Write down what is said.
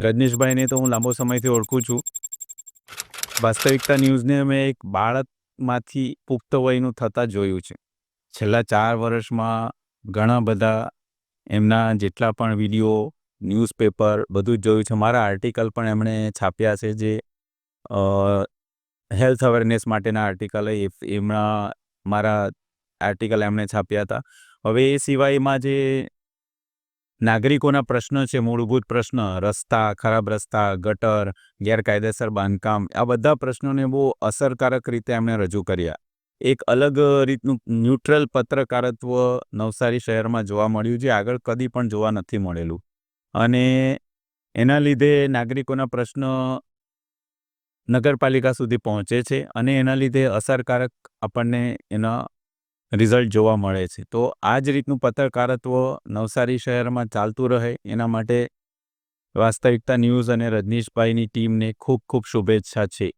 રજનીશભાઈને તો હું લાંબો સમયથી ઓળખું છું. વાસ્તવિકતા ન્યૂઝને મેં એક બાળકમાંથી પુખ્ત વયનું થતાં જોયું છે. છેલ્લા ચાર વર્ષમાં ઘણા બધા એમના જેટલા પણ વીડિયો, ન્યૂઝપેપર બધું જ જોયું છે. મારા આર્ટિકલ પણ એમણે છાપ્યા છે જે હેલ્થ અવેરનેસ માટેના આર્ટિકલ એમના, મારા આર્ટિકલ એમણે છાપ્યા હતા. હવે એ સિવાયમાં જે નાગરિકોના પ્રશ્ન છે, મૂળભૂત પ્રશ્ન, રસ્તા, ખરાબ રસ્તા, ગટર, ગેરકાયદેસર બાંધકામ, આ બધા પ્રશ્નોને બહુ અસરકારક રીતે એમણે રજૂ કર્યા. એક અલગ રીતનું ન્યુટ્રલ પત્રકારત્વ નવસારી શહેરમાં જોવા મળ્યું, જે આગળ કદી પણ જોવા નથી મળેલું. અને એના લીધે નાગરિકોના પ્રશ્ન નગરપાલિકા સુધી પહોંચે છે અને એના લીધે અસરકારક આપણને એના રિઝલ્ટ જોવા મળે છે. તો આ જ રીતનું પત્રકારત્વ નવસારી શહેરમાં ચાલતું રહે. એના માટે વાસ્તવિકતા ન્યૂઝ અને રજનીશભાઈની ટીમને ખૂબ ખૂબ શુભેચ્છા છે.